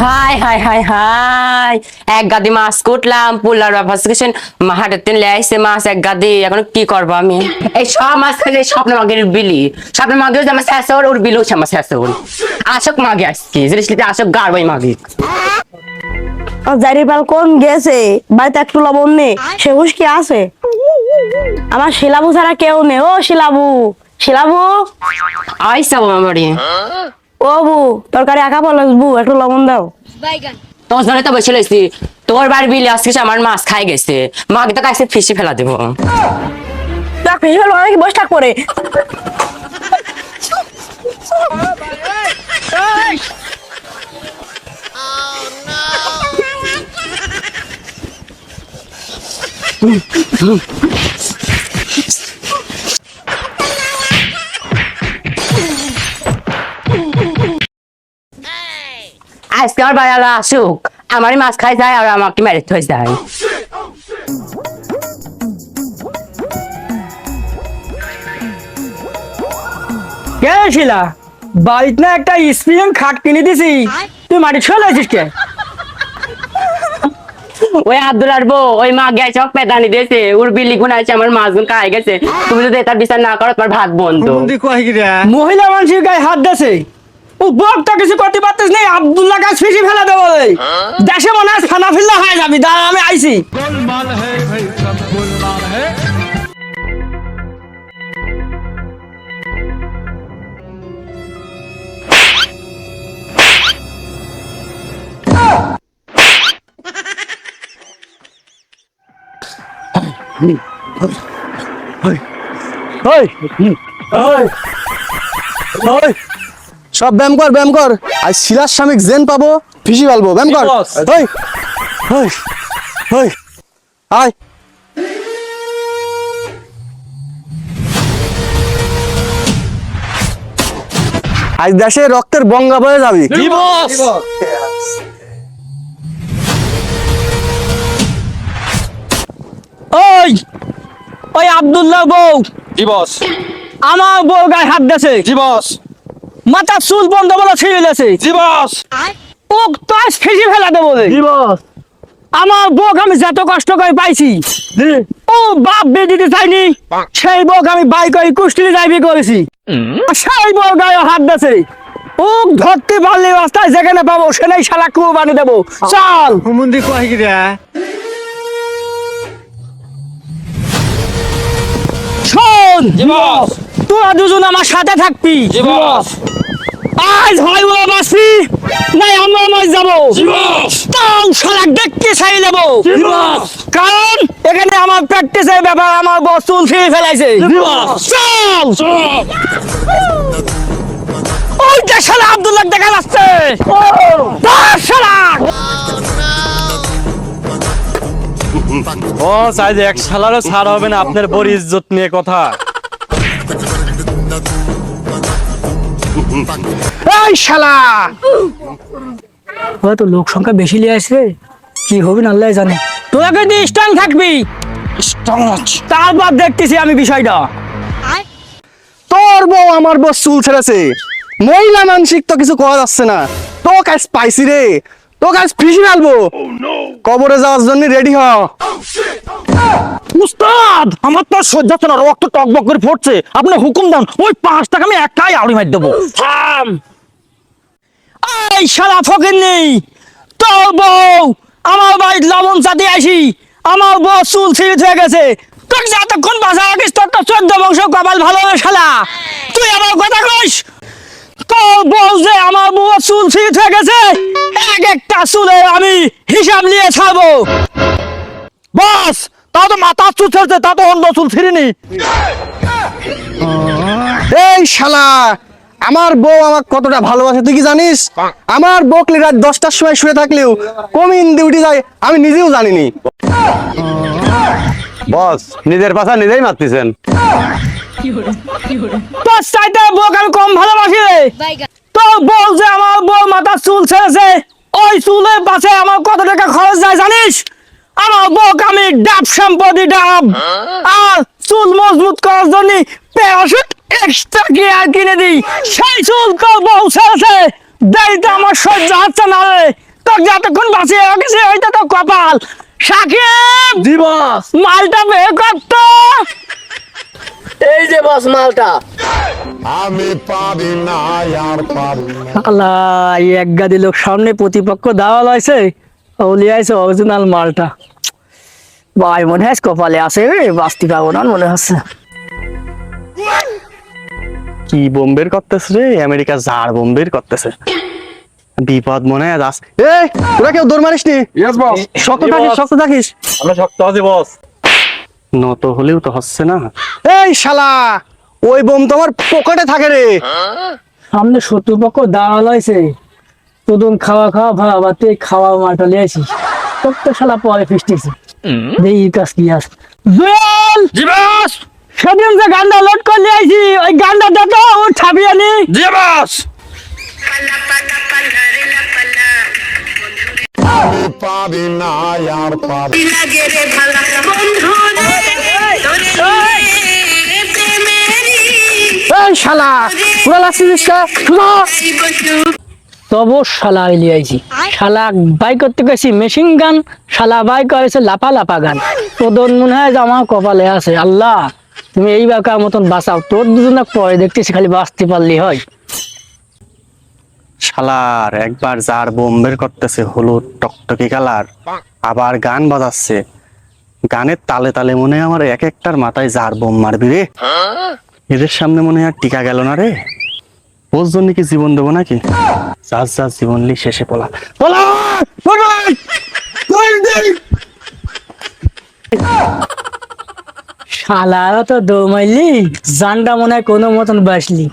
High high high high. এক গাদি মাছ কুটলাম পুলার বাবা হাটের তিন মাছ এক গাদি এখন কি করব আমি? এই সব মাছ খাইছে স্বপ্ন মাগের বিলি। স্বপ্ন মাগে আমার শেষর ওর বিলি হচ্ছে আমার শেষর আসক মাগে জিনিস আসক গাড়বাই মাগে। জারিপাল কোন গেছে? বাড়িতে একটু লবণ নেই সে হুশ কি আছে? আমার শিলাবু ছাড়া কেউ নেই। ও শিলাবু শিলাবু। আইসা আমার বাড়ি। ও বু তরকারি আঁকা বলো বু একটু লবণ দাও। তোমার জন্য তো বসে লইছি তোর বাড়ি বিলি আজকে আমার মাছ খাই গেছে। মাকে তো কাছে ফিসি ফেলা দেবো। দেখ ফেসে ফেলো অনেক বসে থাক করে আজকে আমার বাড়ি আলা আসুক আমারই মাছ খাই যায় আর আমাকে মেরে থই যায়। কে শিলা? বাড়িতে না একটা স্প্রিং খাট কিনে দিছি। তুই মাটি ছুঁয়ে লাইছিস কে? ওই আব্দুল আর বউ ওই মা গেছে হোক পেদানি দিয়েছে ওর বিলি গুণ আছে আমার মাছ গুণ খাই গেছে। তুমি যদি এটা বিচার না করো তোমার ভাত বন্ধ। মহিলা মানুষের গায়ে হাত দেছে বক্তা কিছু করতে পারতেছ নেই আব্দুল্লাহ গাছ ফিসি ফেলা দেবো দেশে মনে হয় ফানা ফিল্লা হয়ে যাবি দাঁড়া আমি আইছি Hey! Hey! Hey! Hey! সব ব্যায়াম কর ব্যায়াম কর। আজ শিলার স্বামী জেন পাবো ফিসি পালবো ব্যায়াম কর। ওই ওই আয়। আজ দেশে রক্তের বঙ্গা বয়ে যাবি। ওই ওই আব্দুল্লাহ বউ। জি বস আমার বউ গায়ে হাত দেছে জি বস মাথা চুল বন্ধ বলে ছিঁড়ে গেছে। জি বস ও তো আজ ফিসি ফেলা দেবো বলে আমার বউক আমি যত কষ্ট করে পাইছি ও বাপ দিতে চাইনি সেই বউক আমি বাই করে কুষ্টিতে করেছি। সেই গায়ে হাত দেছে ও ধরতে পারলে রাস্তায় যেখানে পাবো সেখানেই শালা কুয়ো বানিয়ে দেবো। চল। গিরা শোন। তোরা দুজন আমার সাথে থাকবি। আজ হয় বাঁচবি নাই আমরা যাব। তাও শালা দেখতে চাই নেব বস। কারণ এখানে আমার প্র্যাকটিসের ব্যাপার আমার বস চুল ছিঁড়ে ফেলাইছে। চল। ওই শালা আব্দুল্লাহ দেখা যাচ্ছে। শালা ও চাই এক সালারও ছাড় হবে না আপনার বড় ইজ্জত নিয়ে কথা। এই শালা! হয়তো লোক সংখ্যা বেশি লিয়ে কি হবে না আল্লাহ জানে। তোরা কিন্তু স্ট্রং থাকবি। তারপর দেখতেছি আমি বিষয়টা। তোর বউ আমার বউ চুল ছেড়েছে। মহিলা মানসিক তো কিছু করা যাচ্ছে না। তো কাজ পাইছি রে। তো কাজ ফিসি ফেলব কবরে যাওয়ার জন্য রেডি হ উস্তাদ আমার তো সহ্য হচ্ছে না রক্ত টকবক করে ফুটছে। আপনি হুকুম দেন ওই পাঁচ টাকা আমি একাই আউড়ি মার দেবো। থাম। এই শালা ফকির নেই তোর বউ আমার বাড়ির লবণ চাতে আসি। আমার বউ চুল ছিঁড়ে হয়ে গেছে। তোকে যে এতক্ষণ বাসা রাখিস তোর তো চোদ্দ বংশ কপাল ভালো শালা। তুই আমার কথা কইস বউ যে আমার বউ চুল হয়ে গেছে এক একটা চুলে আমি হিসাব নিয়ে ছাড়বো। বস তাও তো মাথা চুল ছেড়েছে তা তো অন্য চুল ছিঁড়িনি। এই শালা আমার বউ আমাকে কতটা ভালোবাসে তুই কি জানিস? আমার বকলি রাত দশটার সময় শুয়ে থাকলেও কমিন ডিউটি যায় আমি নিজেও জানিনি। বস নিজের পাশা নিজেই মারতেছেন। তোর চাইতে বউকে আমি কম ভালোবাসি তো বউ যে আমার বউ মাথার চুল ছেড়েছে ওই চুলে পাশে আমার কত টাকা খরচ যায় জানিস? আমার বউকে আমি ডাব সম্পত্তি ডাব। আর চুল মজবুত করার জন্য প্যারাশুট এক্সট্রা গিয়ার কিনে দিই। সেই চুল তো বউ ছেড়েছে। দেরিতে আমার সহ্য হচ্ছে না রে। তো যতক্ষণ বাঁচিয়ে গেছে ওইটা তো কপাল। সাকিব! জি বস। মালটা বের করত এই যে বস মালটা। আমি পারি না আর পারি না। আলা এই এক গাদি লোক সামনে প্রতিপক্ষ দাওয়াল হয়েছে ওলি আইছে অরিজিনাল মালটা। ভাই মনে হয় কপালে আছে রে বাস্তি পাবো না মনে হচ্ছে। কি বোম্বের করতেছে রে? আমেরিকা জার বোম্বের করতেছে। বিপদ মনে হয় আস এই তোরা কেউ দৌড় মারিস নি? শক্ত থাকিস শক্ত থাকিস। আমরা শক্ত আছি বস নত হলেও তো হচ্ছে না। এই শালা! ওই বোম তো আমার পকেটে থাকে রে। সামনে শত্রুপক্ষ দাওয়াল হয়েছে। তোদন খাওয়া খাওয়া ভাড়া বাতে খাওয়া মালটা লিয়ে আসিস তোর তো শালা পরে ফিস্টিছে। দেখি কাজ কি আছে। জুয়েল! জি বস সেদিন যে গান্ডা লোড করে নিয়ে আইছি ওই গান্ডা দাদা ও ছাবি আনি জি বস আমি পারি না আর পারি না। এই শালা। পুরা তবু শালা আইছি। শালা বাই করতে গেছি মেশিন গান শালা বাই করেছে লাপা লাপা গান। তোদন মনে হয় যে আমার কপালে আছে। আল্লাহ তুমি এই বাঁকার মতন বাঁচাও। তোর দুজনে পরে দেখতেছি খালি বাঁচতে পারলি হয়। শালার একবার জার বোম্বের করতেছে হলুদ টকটকি কালার আবার গান বাজাচ্ছে। গানের তালে তালে মনে হয় আমার এক একটার মাথায় যার বোম মারবি রে। এদের সামনে মনে হয় টিকা গেল না রে। ওর জন্য কি জীবন দেবো নাকি? যার যার জীবন লি শেষে পোলা। শালারা তো দৌমাইলি জানটা মনে হয় কোনো মতন বাসলি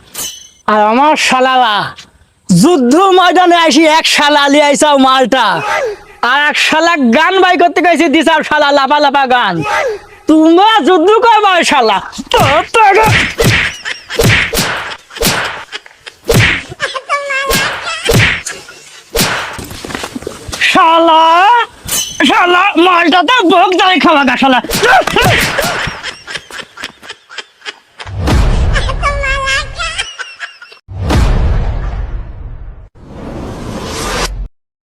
আর আমার শালারা, যুদ্ধ ময়দানে আসি এক শালা লিয়ে আইসাও মালটা। আর এক শালা গান বাই করতে গেছি দিসাও শালা লাফা লাফা গান। তোমরা যুদ্ধ করবা শালা। শালা শালা মালটা তো ভোগ দাঁড়িয়ে খাওয়া গা শালা।